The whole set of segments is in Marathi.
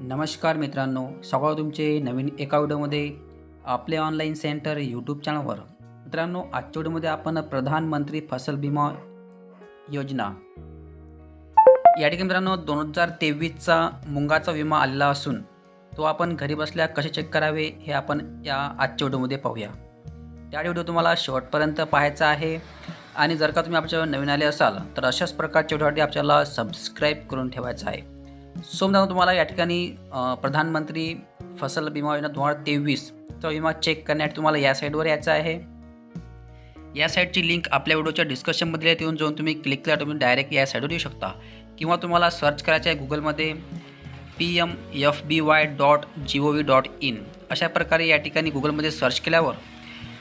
नमस्कार मित्रांनो स्वागत तुमचे नवीन एका व्हिडिओमध्ये आपले ऑनलाईन सेंटर यूट्यूब चॅनलवर मित्रांनो आजच्या व्हिडिओमध्ये आपण प्रधानमंत्री फसल विमा योजना. या ठिकाणी मित्रांनो दोन हजार तेवीसचा मुंगाचा विमा आलेला असून तो आपण घरी बसल्या कसे चेक करावे हे आपण या आजच्या व्हिडिओमध्ये पाहूया. त्या व्हिडिओ तुम्हाला शेवटपर्यंत पाहायचा आहे आणि जर का तुम्ही आमच्या नवीन आले असाल तर अशाच प्रकारच्या व्हिडिओसाठी आपल्याला सबस्क्राईब करून ठेवायचं आहे. सोमदान तुम्हाला या ठिकाणी प्रधानमंत्री फसल विमा योजना दोन हजार तेवीसचा विमा चेक करण्यासाठी तुम्हाला या साईडवर यायचं आहे. या साईटची लिंक आपल्या व्हिडिओच्या डिस्कशनमध्ये येऊन जाऊन तुम्ही क्लिक केला तुम्ही डायरेक्ट या साईडवर येऊ शकता. किंवा तुम्हाला सर्च करायचं आहे गुगलमध्ये P M F B Y dot G O V dot in अशा प्रकारे या ठिकाणी गुगलमध्ये सर्च केल्यावर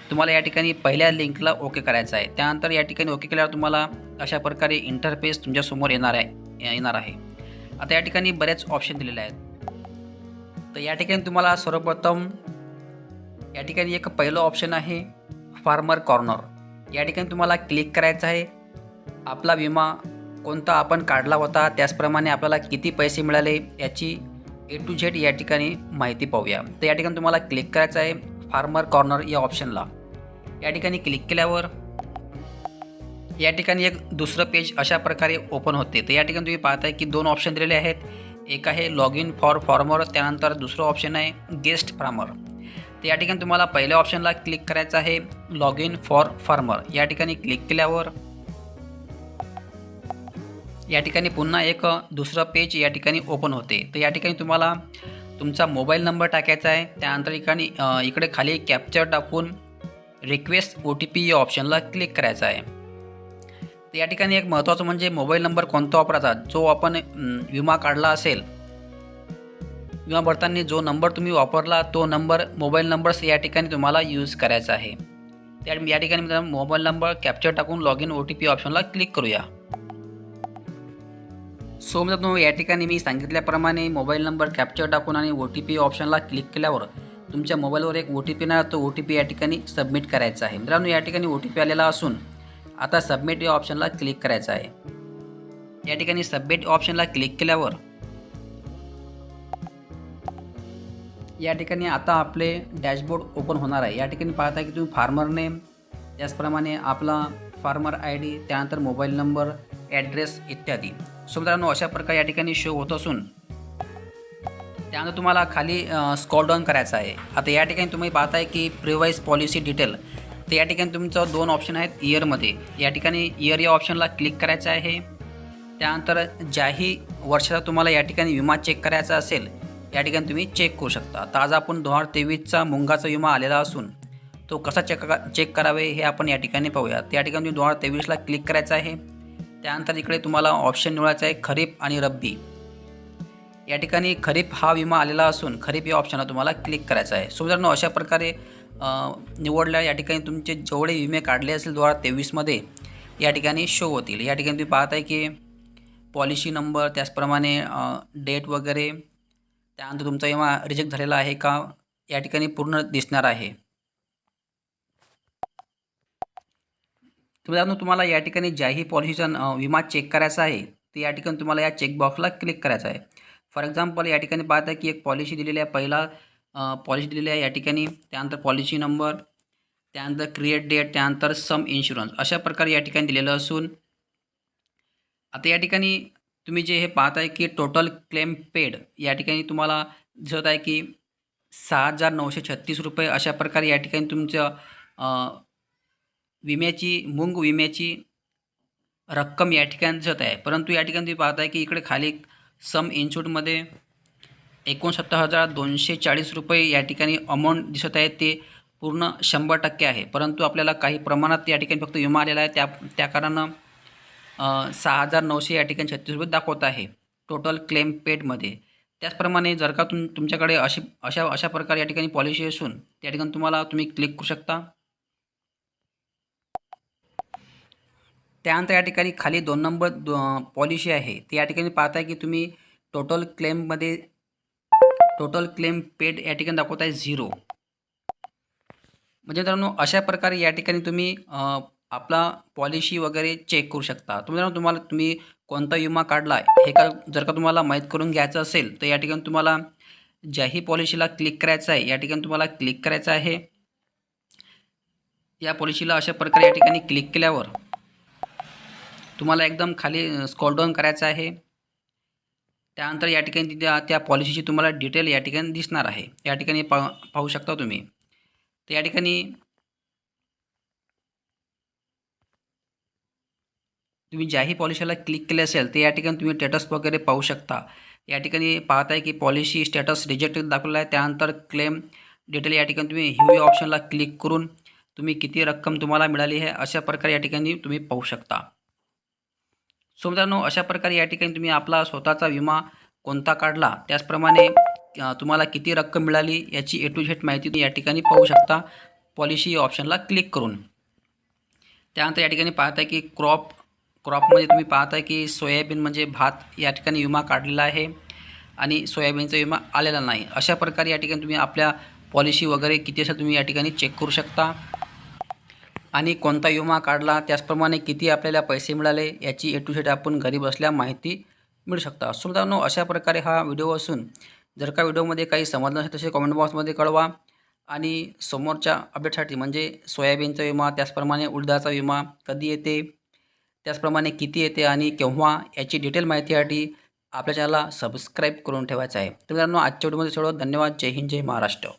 तुम्हाला या ठिकाणी पहिल्या लिंकला ओके करायचं आहे. त्यानंतर या ठिकाणी ओके केल्यावर तुम्हाला अशा प्रकारे इंटरफेस तुमच्यासमोर येणार आहे येणार आहे. आता या ठिकाणी बरेच ऑप्शन दिलेले आहेत. तर या ठिकाणी तुम्हाला सर्वप्रथम या ठिकाणी एक पहिलं ऑप्शन आहे फार्मर कॉर्नर या ठिकाणी तुम्हाला क्लिक करायचं आहे. आपला विमा कोणता आपण काढला होता त्याचप्रमाणे आपल्याला किती पैसे मिळाले याची ए टू झेड या ठिकाणी माहिती पाहूया. तर या ठिकाणी तुम्हाला क्लिक करायचं आहे फार्मर कॉर्नर या ऑप्शनला या ठिकाणी क्लिक केल्यावर या ठिकाणी एक दुसरं पेज अशा प्रकारे ओपन होते. तर या ठिकाणी तुम्ही पाहताय की दोन ऑप्शन दिलेले आहेत. एक आहे लॉग इन फॉर फॉर्मर त्यानंतर दुसरं ऑप्शन आहे गेस्ट फार्मर तर या ठिकाणी तुम्हाला पहिल्या ऑप्शनला क्लिक करायचं आहे लॉग इन फॉर फार्मर या ठिकाणी क्लिक केल्यावर या ठिकाणी पुन्हा एक दुसरं पेज या ठिकाणी ओपन होते. तर या ठिकाणी तुम्हाला तुमचा मोबाईल नंबर टाकायचा आहे. त्यानंतर ठिकाणी इकडे खाली कॅप्चर टाकून रिक्वेस्ट ओ टी पी या ऑप्शनला क्लिक करायचं आहे. तर या ठिकाणी एक महत्त्वाचं म्हणजे मोबाईल नंबर कोणता वापरायचा? जो आपण विमा काढला असेल विमा भरताना जो नंबर तुम्ही वापरला तो नंबर मोबाईल नंबर्स या ठिकाणी तुम्हाला यूज करायचा आहे. त्या या ठिकाणी मित्रांनो मोबाईल नंबर कॅप्चर टाकून log in O T P ऑप्शनला click करूया. सो मित्रांनो या ठिकाणी मी सांगितल्याप्रमाणे मोबाईल नंबर कॅप्चर टाकून आणि ओ टी पी ऑप्शनला क्लिक केल्यावर तुमच्या मोबाईलवर एक ओ टी पी ना तो ओ टी पी या ठिकाणी सबमिट करायचा आहे. मित्रांनो या ठिकाणी ओ टी पी आलेला असून आता सबमिट या ऑप्शनला क्लिक करायचं आहे. या ठिकाणी सबमिट ऑप्शनला क्लिक केल्यावर या ठिकाणी आता आपले डॅशबोर्ड ओपन होणार आहे. या ठिकाणी पाहता की तुम्ही फार्मर नेम त्याचप्रमाणे आपला फार्मर आय डी त्यानंतर मोबाईल नंबर ॲड्रेस इत्यादी. सो मित्रांनो अशा प्रकारे या ठिकाणी शो होत असून त्यानंतर तुम्हाला खाली स्कॉल डाऊन करायचं आहे. आता या ठिकाणी तुम्ही पाहताय की प्रिवाईज पॉलिसी डिटेल तर या ठिकाणी तुमचं दोन ऑप्शन आहेत इयरमध्ये या ठिकाणी इयर या ऑप्शनला क्लिक करायचं आहे. त्यानंतर ज्याही वर्षाचा तुम्हाला या ठिकाणी विमा चेक करायचा असेल या ठिकाणी तुम्ही चेक करू शकता. तर आज आपण दोन हजार तेवीसचा मुंगाचा विमा आलेला असून तो कसा चेक चेक करावे हे आपण या ठिकाणी पाहूया त्या ठिकाणी तुम्ही दोन हजार तेवीसला क्लिक करायचं आहे. त्यानंतर इकडे तुम्हाला ऑप्शन निवडायचं आहे खरीप आणि रब्बी. या ठिकाणी खरीप हा विमा आलेला असून खरीप या ऑप्शनला तुम्हाला क्लिक करायचा आहे. सो मित्रांनो अशा प्रकारे निवडल्या या ठिकाणी तुमचे जेवढे विमे काढले असेल दोन हजार तेवीसमध्ये या ठिकाणी शो होतील. या ठिकाणी तुम्ही पाहताय की पॉलिसी नंबर त्याचप्रमाणे डेट वगैरे त्यानंतर तुमचा विमा रिजेक्ट झालेला आहे का या ठिकाणी पूर्ण दिसणार आहे. तुम्ही मित्रांनो तुम्हाला या ठिकाणी ज्याही पॉलिसीचा विमा चेक करायचा आहे तर या ठिकाणी तुम्हाला या चेकबॉक्सला क्लिक करायचं आहे. फॉर एक्झाम्पल या ठिकाणी पाहता की एक पॉलिसी दिलेली आहे पहिला पॉलिसी दिलेली आहे या ठिकाणी. त्यानंतर पॉलिसी नंबर त्यानंतर क्रिएट डेट त्यानंतर सम इन्शुरन्स अशा प्रकारे या ठिकाणी दिलेलं असून आता या ठिकाणी तुम्ही जे हे पाहत आहे की टोटल क्लेम पेड या ठिकाणी तुम्हाला दिसत आहे की सहा हजार नऊशे छत्तीस रुपये अशा प्रकारे या ठिकाणी तुमचं विम्याची मुंग विम्याची रक्कम या ठिकाणी दिसत आहे. परंतु या ठिकाणी तुम्ही पाहताय की इकडे खाली सम इन्शूटमध्ये एकोणसत्तर हजार दोनशे चाळीस रुपये या ठिकाणी अमाऊंट दिसत आहे. ते पूर्ण शंभर टक्के आहे. परंतु आपल्याला काही प्रमाणात या ठिकाणी फक्त विमा आलेला आहे. त्या त्या कारणानं सहा हजार नऊशे या ठिकाणी छत्तीस रुपये दाखवत आहे. टोटल क्लेम पेडमध्ये त्याचप्रमाणे जर का तुम तुमच्याकडे अशी अशा अशा प्रकारे या ठिकाणी पॉलिसी असून त्या ठिकाणी तुम्हाला तुम्ही क्लिक करू शकता. त्यानंतर या ठिकाणी खाली दोन नंबर दो पॉलिसी आहे. ती या ठिकाणी पाहताय की तुम्ही टोटल क्लेममध्ये टोटल क्लेम पेड या ठिकाणी दाखवत आहे झिरो म्हणजे मित्रांनो अशा प्रकारे या ठिकाणी तुम्ही आपला पॉलिसी वगैरे चेक करू शकता. तुम्ही तुम्हाला तुम्ही कोणता विमा काढला आहे हे का जर का तुम्हाला माहीत करून घ्यायचं असेल तर या ठिकाणी तुम्हाला ज्याही पॉलिसीला क्लिक करायचं आहे या ठिकाणी तुम्हाला क्लिक करायचं आहे. या पॉलिसीला अशा प्रकारे या ठिकाणी क्लिक केल्यावर तुम्हाला एकदम खाली स्कॉल डाऊन करायचं आहे. त्यानंतर या ठिकाणी त्या त्या पॉलिसीची तुम्हाला डिटेल या ठिकाणी दिसणार आहे. या ठिकाणी पा पाहू शकता तुम्ही. तर या ठिकाणी तुम्ही ज्याही पॉलिसीला क्लिक केले असेल ते या ठिकाणी तुम्ही स्टेटस वगैरे पाहू शकता. या ठिकाणी पाहताय की पॉलिसी स्टेटस रिजेक्टेड दाखवला आहे. त्यानंतर क्लेम डिटेल या ठिकाणी तुम्ही ह्यू ऑप्शनला क्लिक करून तुम्ही किती रक्कम तुम्हाला मिळाली आहे अशा प्रकारे या ठिकाणी तुम्ही पाहू शकता. सो मित्रांनो अशा प्रकारे या ठिकाणी तुम्ही आपला स्वतःचा विमा कोणता काढला त्याचप्रमाणे तुम्हाला किती रक्कम मिळाली याची ए टू झेड माहिती तुम्ही या ठिकाणी पाहू शकता. पॉलिसी ऑप्शनला क्लिक करून. त्यानंतर या ठिकाणी पाहताय की क्रॉप क्रॉपमध्ये तुम्ही पाहताय की सोयाबीन म्हणजे भात या ठिकाणी विमा काढलेला आहे आणि सोयाबीनचा विमा आलेला नाही. अशा प्रकारे या ठिकाणी तुम्ही आपल्या पॉलिसी वगैरे किती असेल तुम्ही या ठिकाणी चेक करू शकता. आणि कोणता विमा काढला त्याचप्रमाणे किती आपल्याला पैसे मिळाले याची ए टू झेड आपण घरी बसल्या माहिती मिळू शकता. सो मित्रांनो अशा प्रकारे हा व्हिडिओ असून जर का व्हिडिओमध्ये काही समजलं असेल तसे कॉमेंट बॉक्समध्ये कळवा. आणि समोरच्या अपडेटसाठी म्हणजे सोयाबीनचा विमा त्याचप्रमाणे उडदाचा विमा कधी येते त्याचप्रमाणे किती येते आणि केव्हा याची डिटेल माहितीसाठी आपल्या चॅनलला सबस्क्राईब करून ठेवायचं आहे. तर मित्रांनो आजच्या व्हिडिओमध्ये सगळं. धन्यवाद. जय हिंद जय महाराष्ट्र.